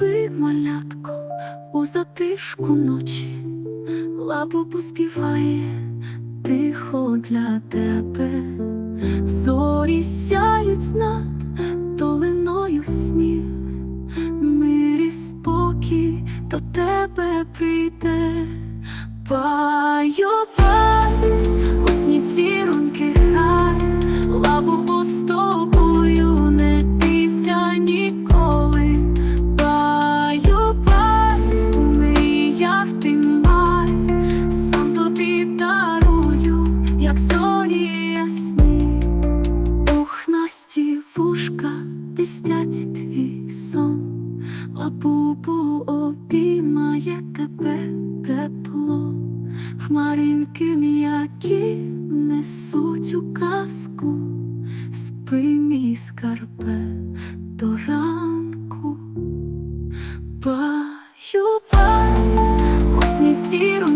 Спи, малятко, у затишку ночі, лапу поспіває тихо для тебе, зорі сяють над долиною снів, мир і спокій до тебе прийде, як зорі ясні, Пухнасті вушка пістять твій сон, лабубу обіймає тебе тепло, хмаринки м'які несуть у казку, спи, мій скарбе, до ранку. Баю, бай, осні сіру